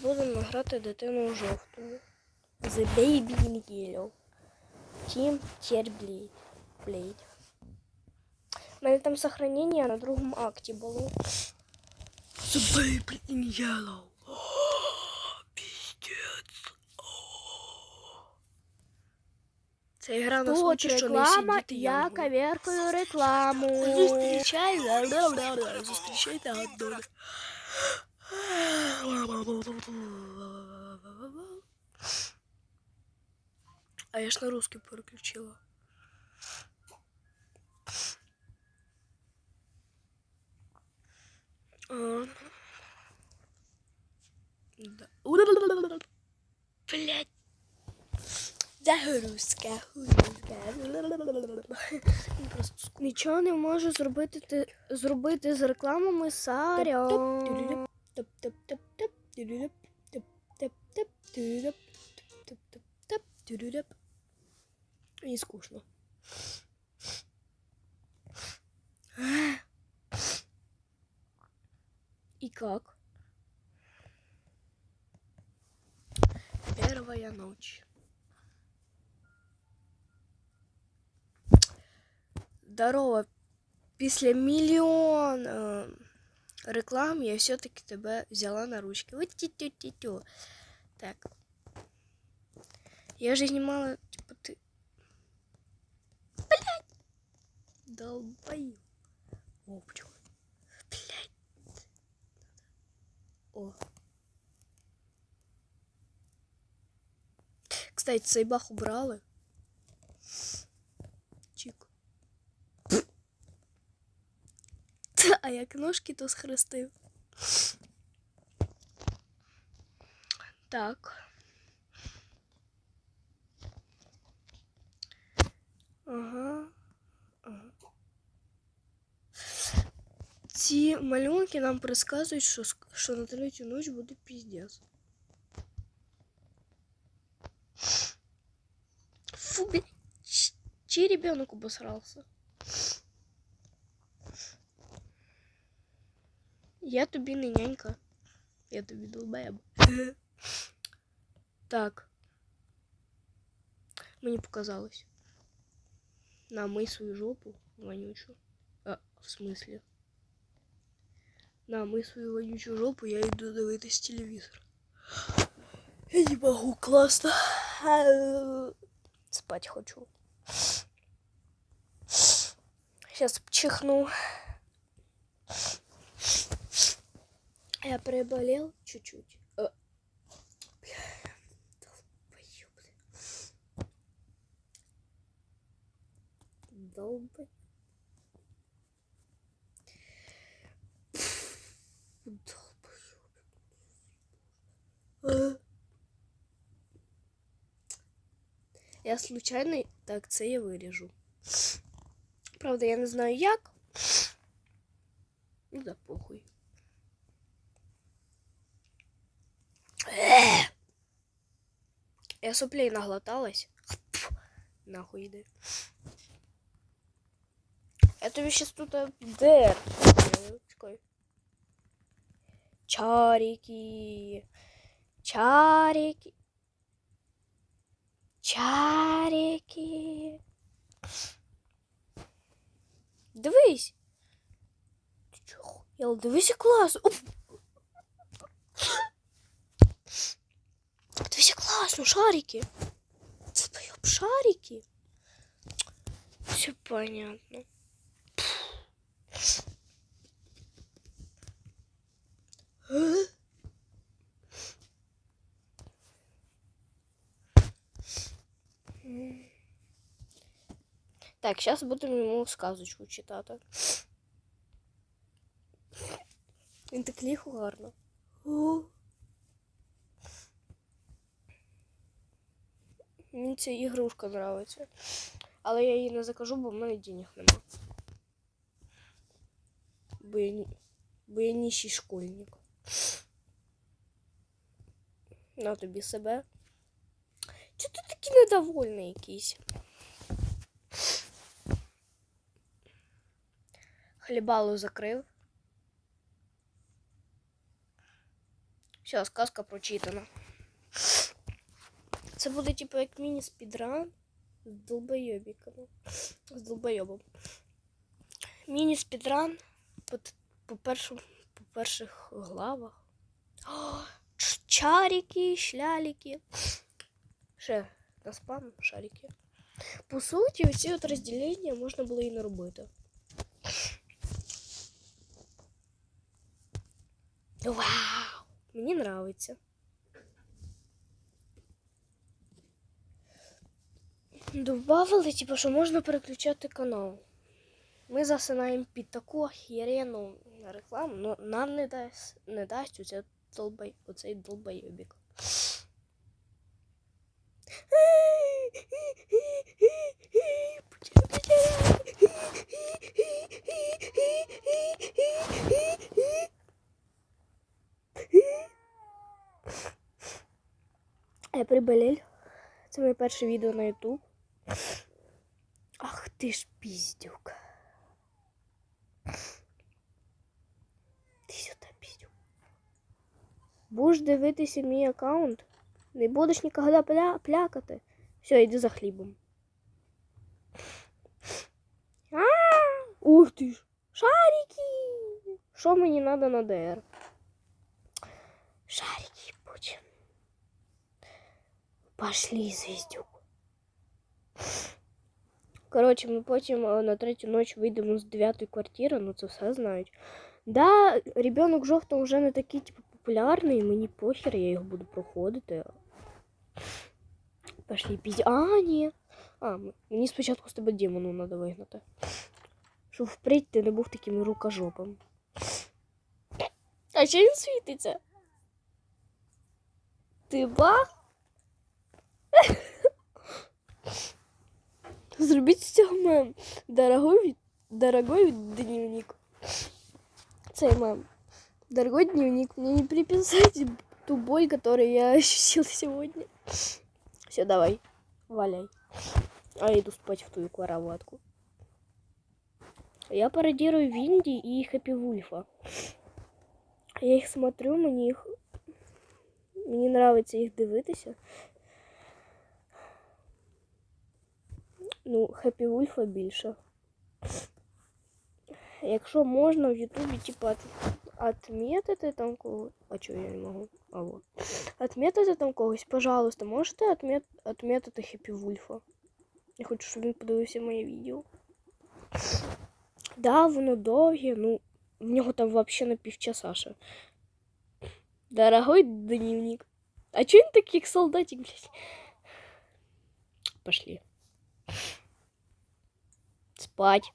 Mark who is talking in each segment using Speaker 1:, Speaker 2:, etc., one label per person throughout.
Speaker 1: будемо грати дитину жовту. The Baby in Yellow. Team Terblade. Blade. У мене там сохранення на другому акті було. The Baby in Yellow. Піздець. Це гра нас
Speaker 2: Тут
Speaker 1: учить, що не
Speaker 2: реклама,
Speaker 1: сидіти
Speaker 2: я
Speaker 1: янгом.
Speaker 2: коверкаю рекламу.
Speaker 1: Зустрічай, зустрічайте гадони. А я ж на русский переключила. Да. Блять. Загрузка.
Speaker 2: Нічого не можу зробити зробити з рекламами Саря.
Speaker 1: Мені скучно. И как? Первая ночь. Здорово. Після мільйон е, реклам я все-таки тебе взяла на ручки. От тю-тю-тю-тю. Так. Я же знімала, типу, ти. Блять! Долбаю. О, почему? Блять. О. Кстати, цей бах убрали. Чик. А як ножки то схрестив. Так. Ага. ага. Ці малюнки нам предсказують, що, ск- що на третю ніч буде піздец. Фу, блядь. ч- Чей ребенок обосрался? Я тобі не нянька. Я тобі долбаєб. Так. Мені показалось. На мий свою жопу вонючу. А, в смысле? На мий свою вонючу жопу, я йду дивитись телевізор. Я не могу, класно. Спать хочу. Сейчас чихну. Я приболел чуть-чуть. Э. Э. Я случайно так це я виріжу. Правда, я не знаю як. Ну да похуй. Е! Я соплей наглоталась. Нахуй йди. Я тобі щас тут. Чекай. Чарики. Чарики. Чарики. Дивись. Ти чого? Я дивися класно. Оп. Дивися класно, шарики. Це твої шарики. Все понятно. Э? Так, зараз будемо йому сказочку читати. Він так ліхо гарно. Мені ця ігрушка нравиться. Але я її не закажу, бо в мене денег нема. Бо я, бо я ніщий школьник. На тобі себе. Чи ти такий недовольний якийсь? Хлібалу закрив. Все, сказка прочитана. Це буде, типу, як міні-спідран з долбойобіками. З долбойобом. Міні-спідран по, по, першу, по перших главах. О, чарики, шлялики. Ще на спам шарики. По суті, оці от розділення можна було і не робити. Вау! Мені нравиться. Добавили, типу, що можна переключати канал. Ми засинаємо під таку охеренну рекламу, но нам не дасть, не дасть оце долбай, оцей долбойобік. Я приболел. Це моє перше відео на YouTube. Ах ти ж піздюк. Ти сюди, піздюк. Будеш дивитися мій аккаунт, не будеш ніколи пля... плякати. Все, йди за хлібом. А, ух ти ж. Шарики! Що мені треба на ДР? Шарики будем. Пошли, звіздюк. Коротше, ми потім е, на третю ніч вийдемо з дев'ятої квартири, ну це все знають. Да, ребенок жовто вже не такий, типу, популярний, мені похер, я його буду проходити. Пошли пізді. А, ні. А, м- мені спочатку з тебе демону треба вигнати. Щоб впредь ти не був таким рукожопом. А чи він світиться? Ти бах? Зробіть з цього мем. Дорогой, дорогой дневник. Цей мем. Дорогой дневник, мне не приписать ту боль, которую я ощутил сегодня. Все, давай, валяй. А я иду спать в твою кроватку. Я пародирую Винди и Хэппи Вульфа. Я їх смотрю, мені їх... Мені нравиться їх дивитися. Ну, Хеппі Вульфа більше. Якщо можна в Ютубі, типу, от, отметити там когось. А чого я не можу? А вот. Отметити там когось, пожалуйста, можете отмет... отметити Хеппі Вульфа? Я хочу, щоб він подивився моє відео. Да, воно довге, ну, в нього там вообще на півчаса ще. Дорогой дневник. А чё он таких солдатик, блядь? Пошли. Спать.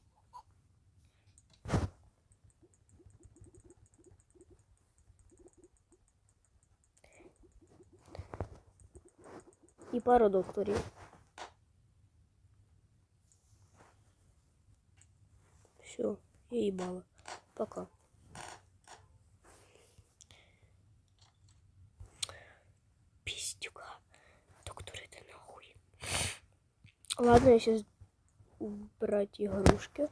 Speaker 1: И пару докторів. Все, я ебала. Пока. Пиздюка. Доктор, это нахуй. Ладно, я сейчас убрать игрушки.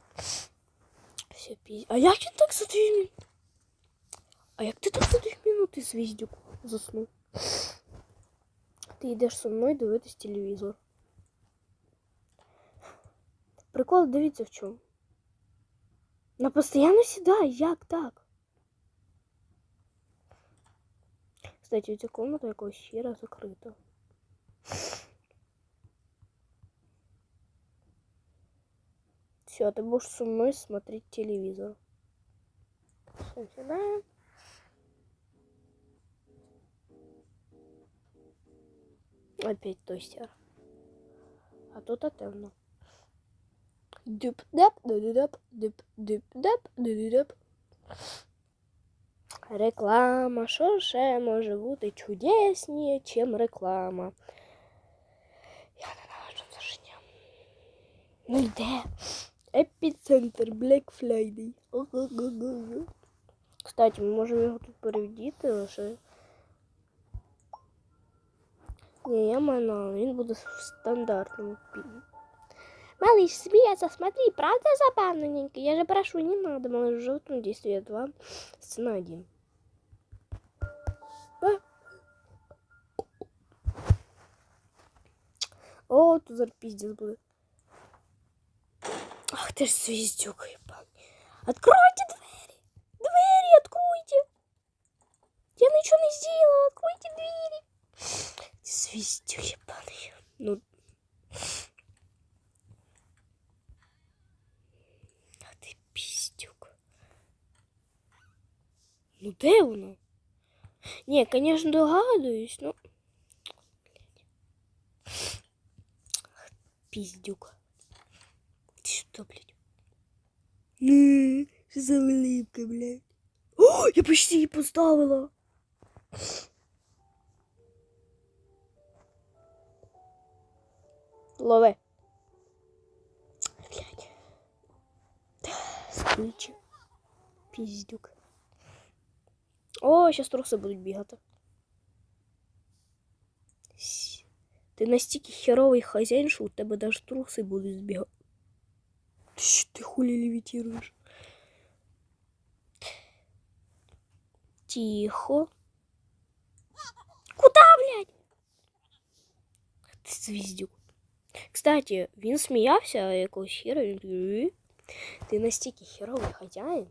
Speaker 1: Все пиздец. А як він так за дві? А як ти так за дві минути звіздюк заснув? Ти йдеш со мною дивитись телевізор. Прикол, дивіться в чому. На постійно сідай, як так? Кстати, ця комната якогось щира закрита. Все, ты будешь со мной смотреть телевизор. Всё, сюда. Опять тостер. А тут темно. Дюп дап дюп дюп дюп дап дюп Реклама. Що ще може бути чудесніше, чим реклама? Я ненавиджу це життя. Ну йде. Эпицентр Black Friday. Кстати, мы можем его тут перевідіти лише. Не, я маю, він буде в стандартному піні. Малыш смеется, смотри, правда забавненько? Я же прошу, не надо, малыш, в желтом действие 2, сцена 1. А? О, тут пиздец будет. Ах ти ж звіздюк, ебан. Откройте двері! Двері откройте! Я нічого не зробила, откройте двері! Ти звіздюк, ебаний. Ну. А ти піздюк. Ну де воно? Ні, звісно, догадуюсь, ну. Піздюк. Ти що, блядь? Ну, що за улыбка, блядь? О, я почти її поставила. Лови. Блядь. Сквичі. Піздюк. О, зараз труси будуть бігати. Сі. Ти настільки херовий хазяїн, що у тебе навіть труси будуть збігати. Ти хулі левітируєш? Тихо. Куда, блядь? Ти звіздюк. Кстати, він сміявся, а якогось хера він такий, «Е? Ти настільки херовий хазяїн,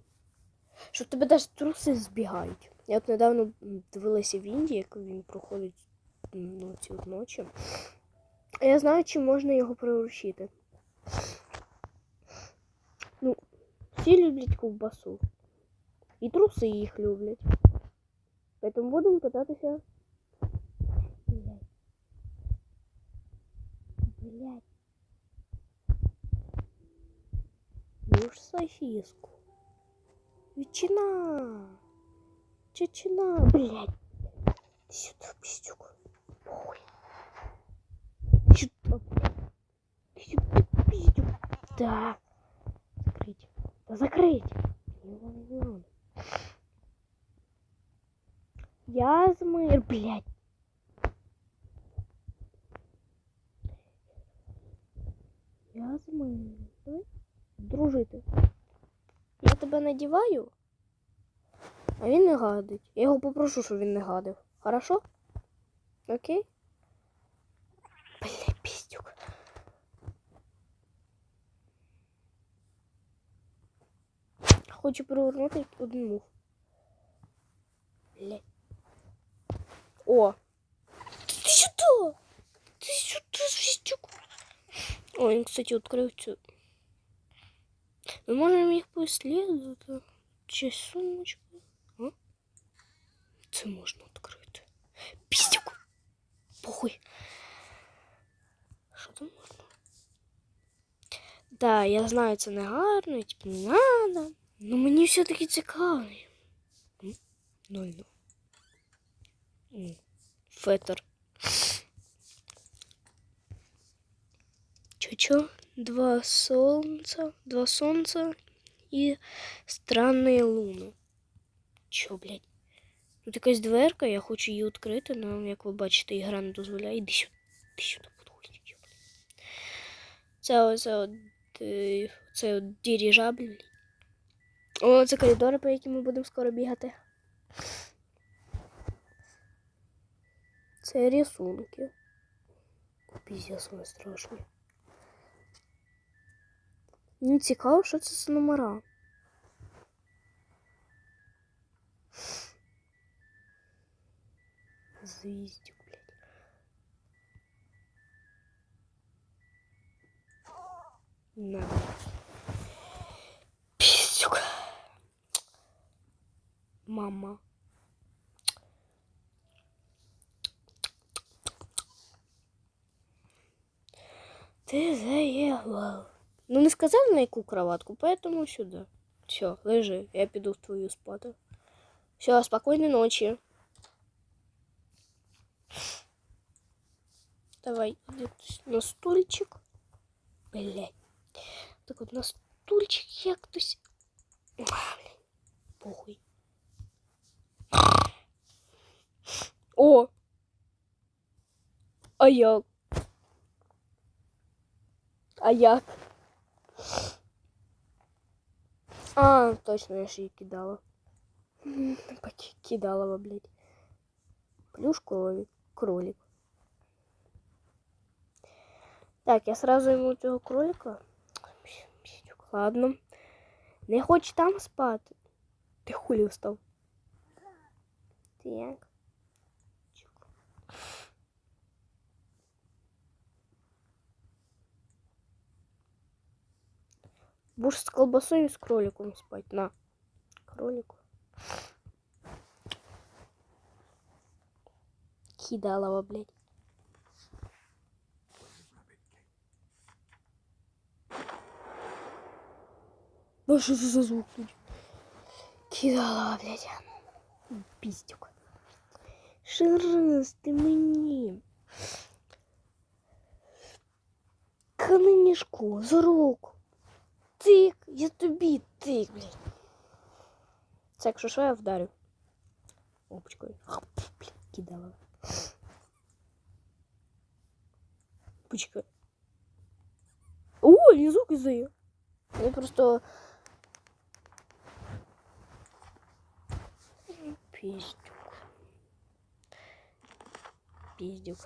Speaker 1: що в тебе навіть труси збігають. Я от недавно дивилася в Індії, як він проходить ну, ці от ночі. А я знаю, чим можна його приручити. Ну, всі люблять ковбасу. І труси їх люблять. Поэтому будемо питатися. Блять. Блять. Ну ж сосиску. Ветчина. Чечина, блядь. Ты сюда, пиздюк. Похуй. Ты сюда, блядь. Ты сюда, пиздюк. Да. Закрыть. Да закрыть. Не надо, не надо. Язмыр, блядь. Язмир. Давай дружити. Я тебе надіваю, а він не гадить. Я його попрошу, щоб він не гадив. Хорошо? Окей? Бля, Хочу привернути один мух. Бля. О! Ти що? Ти що ти звіздюк? О, він, кстати, відкрив цю. Ми можемо їх послідувати. Чи сумочку? А? Це можна відкрити. Піздюк! Похуй. Що там можна? Да, я знаю, це не гарно, і типу не надо. Ну мені все-таки цікаво. М? Ноль ну. М. Фетер. Чё-чё? Два солнца, два солнца и странные луни. Чо, блядь? Тут якась дверка, я хочу її відкрити, але, як ви бачите, ігра не дозволяє. Іди сюди. Іди сюди, подходить. Це оце от, е, це от дирижабль. о, це коридори, по яким ми будемо скоро бігати. Це рисунки. Піздець, вони страшні. Мені цікаво, що це за номера. Звіздюк, блядь. На. Мама. Ти заїхав. Ну, не сказав на яку кроватку, поэтому сюда. Все, лежи, я піду в твою спати. Все, спокойной ночи. Давай, иди на стульчик. Блять. Так вот на стульчик як хтось. А, Похуй. О! А як? А як? А, точно, я ж її кидала. М, поки- Кидалова, блядь. Плюшку ловит кролик. Так, я сразу ему цього кролика. Піздюк, Ладно. Не хоче там спати. Ти хулі встав. Так. Будешь с колбасой и с кроликом спать. На. Кролику. Кидалова, блядь. Ну что за звук тут? Кидалова, блядь. Пиздюк. Шерез, ты мені. Каменішку, за руку. Тик, я тобі тик, блядь. Це якщо що, я вдарю. Опачкою. Блядь, кидала. Почекай. О, він звук издає. Я просто... Пиздюк. Пиздюк.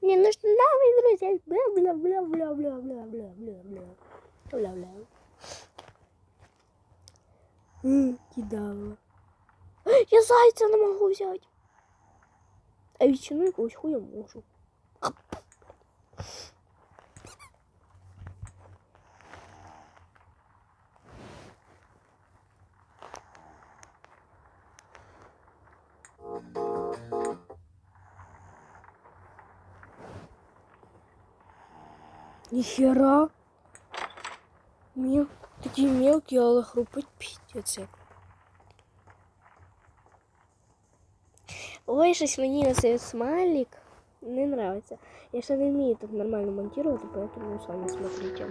Speaker 1: Не, ну что нахуй, друзья, бля-бля-бля-бля-бля-бля-бля-бля. Бля-бля. М, Кидала. Я зайця не можу взяти. А ветчину якогось хуя можу. Ніхера. Мел... Такі мелкі, але хрупить піздець. як. Ой, щось мені цей смайлик не нравится. Я ще не вмію так нормально монтировать, поэтому сами смотрите.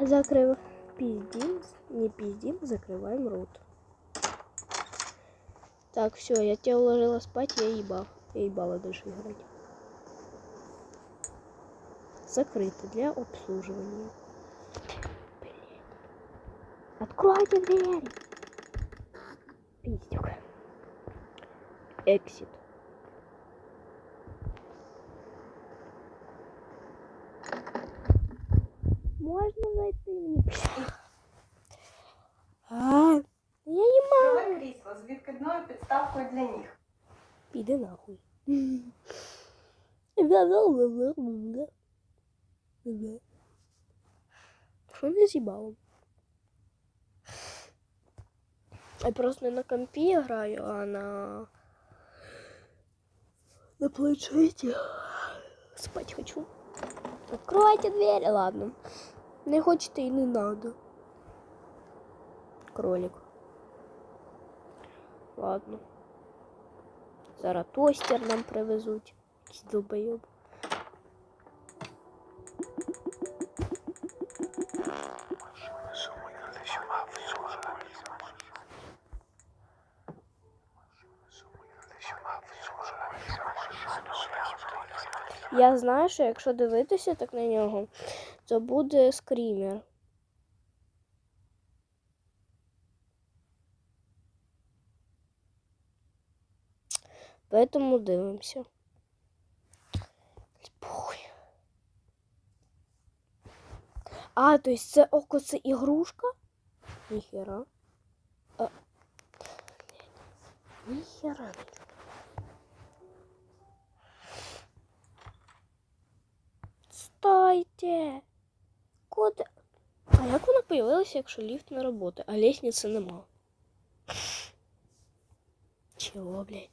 Speaker 1: Закрыв... Пиздим, не пиздим, закрываем рот. Так, все, я тебя уложила спать, я ебал. Я ебала дальше играть. Закрыто для обслуживания. Блин. Откройте дверь. Пиздюк. Exit. Можно зайти мне? А, я не могу.
Speaker 3: Нове крісло з відкидною підставкою для ніг.
Speaker 1: Піди нахуй. Що не з'їбало? Я просто не на компі граю, а на... На планшеті. Спать хочу. Откройте двери, ладно. Не хочете і не надо. Кролик. Ладно. Зараз тостер нам привезуть. Якийсь долбойоб. Я знаю, що якщо дивитися так на нього, то буде скрімер. Поэтому дивимося. А, то есть це око це ігрушка? Ніхера. А. Ніхера. не чую. Стойте. Куди? А як вона появилася, якщо ліфт не працює, а лестниці нема? Чого, блядь?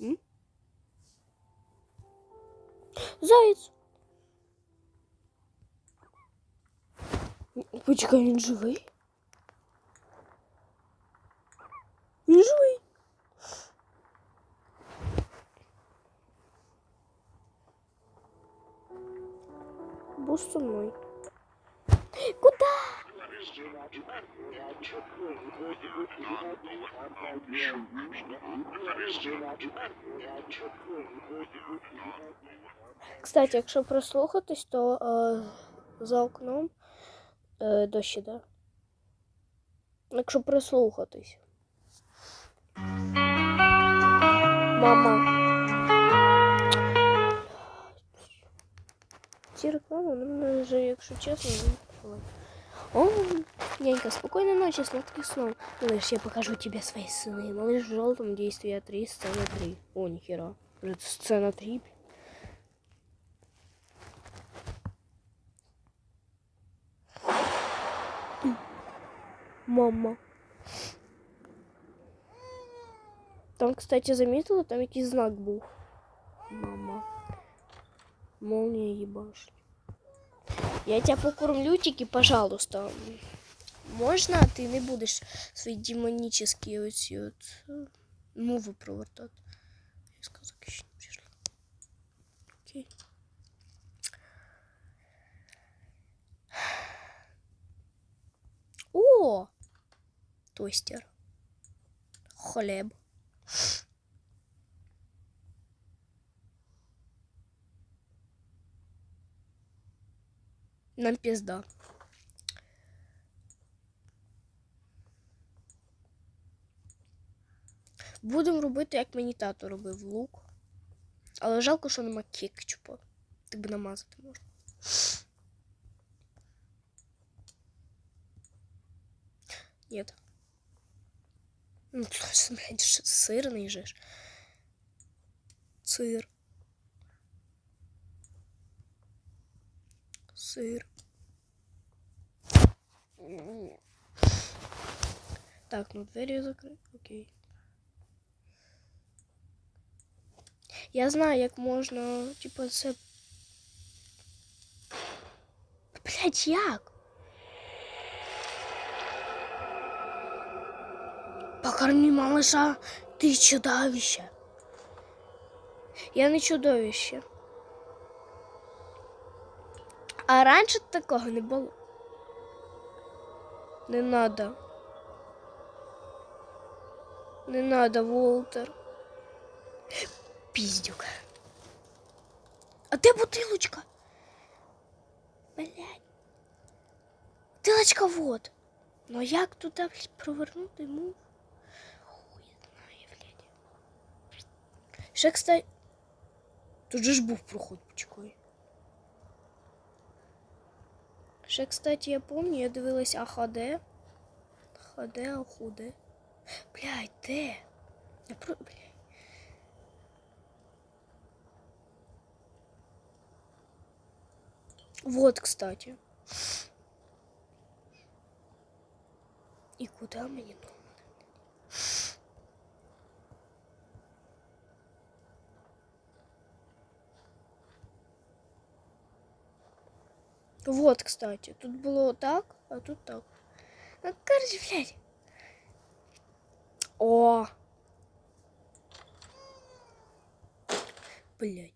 Speaker 1: М? Заєць. Почекай, він живий? Він живий. Будь со мной. Куда? Кстати, якщо прослухатись, то е, за окном е, дощ іде. Якщо прислухатись. Мама. Ці реклами, вони мене вже, якщо чесно, не О, нянька, спокойной ночи, сладких снов. Малыш, я покажу тебе свои сны. Малыш в желтом, действие 3, сцена 3. О, нихера. Это сцена 3. Мама. Там, кстати, заметила, там якийсь знак був. Мама Молния ебашит. Я тебя покормлю, тільки, пожалуйста. Можна, а ти не будеш свої демонічні оці от е, мови провертати. Я сказав, що не прийшла. Окей. О! Тостер. Хлеб. Нам пізда. Будемо робити, як мені тато робив лук. Але жалко, що нема кетчупа. Так би намазати можна. Нет. Ну, блядь, сырный же. ж. Сыр. Сыр. Так, ну двері закрити. Окей. Я знаю, як можна, типу, це. Блять, як? Покорми малыша, ты чудовище. Я не чудовище. А раніше такого не було. Не надо. Не надо, Волтер. Піздюк. А де бутилочка? Блять. Бутилочка вот. Ну як блядь, провернути йому? Хуй. Ще, кстати... Тут же ж був проход, почекай. Ще, кстати, я помню, я дивилась АХД. ХД, АХУД. Блядь, де? Я про... Блядь. Вот, кстати. И куда мне надо? Вот, кстати, тут было так, а тут так. Ну, короче, блядь. О! Блядь.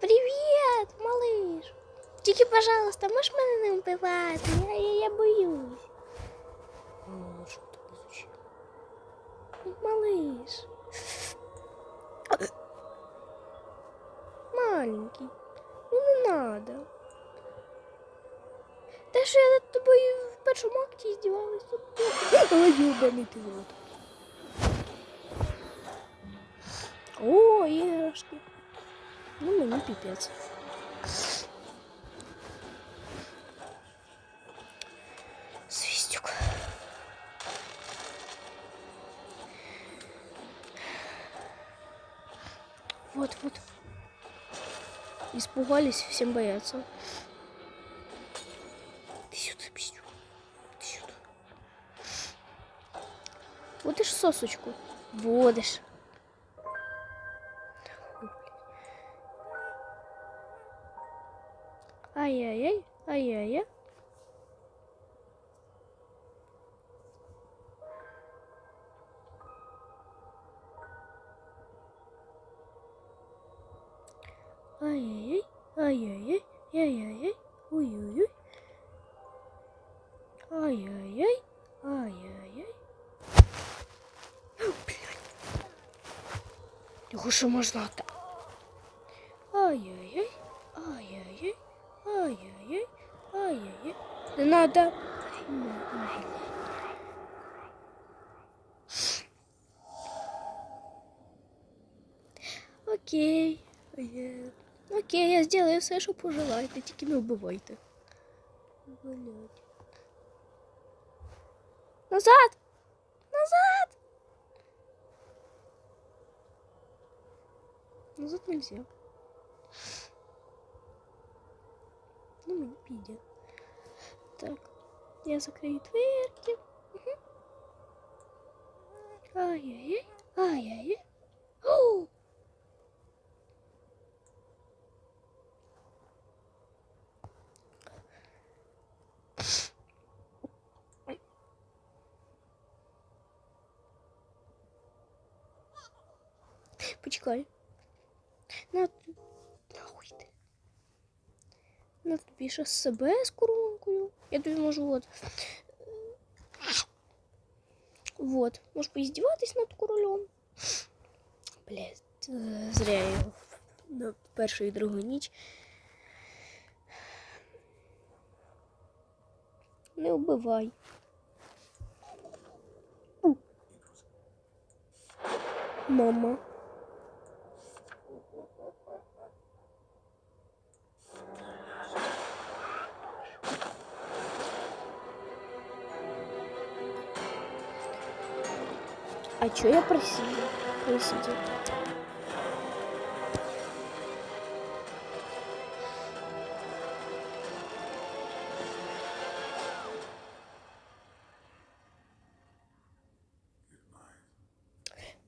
Speaker 1: Привіт, малыш. Тільки, пожалуйста, можеш мене не вбивати? Я, я, я боюсь. О, що так звучить? Малыш. Маленький. Ну не надо. Те, що я над тобою в першому акті здівалась, тут. Ой, юбаний ти в рот. О, іграшки. Ну, мені піпець. Испугались, всем боятся. Ты сюда, пиздюк. Ты сюда. Будешь сосочку? Будешь. Ай-яй-яй, ай-яй-яй. Ай-яй-яй, ай-яй-яй, яй-яй-яй, ой-ой-ой. Ай-яй-яй, ай-яй-яй. Блядь. Того, що можна. Ай-яй-яй, ай-яй-яй, ай-яй-яй, ай-яй-яй. Не надо. Окей. Е, Окей, я сделаю все, що пожелаєте, тільки не вбивайте. Блять. Назад! Назад! Назад нельзя. Ну, мені піде. Так, я закрию дверки. Мгм. Ай-яй-яй, ай-яй-яй. Почекай. На нахуй ти. На тобі ще себе з коронкою. Я тобі можу от. Вот. Можеш поіздіватись над королем. Блять, е, зря я його на першу і другу ніч. Не вбивай. Мама. А чё я просила? Просите.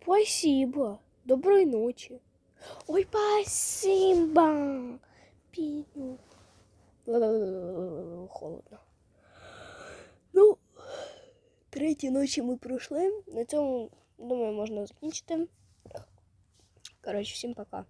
Speaker 1: Спасибо. Доброй ночи. Ой, спасибо. Пиню. Холодно. Ну, Треті ночі ми пройшли. На цьому, думаю, можна закінчити. Коротше, всім пока.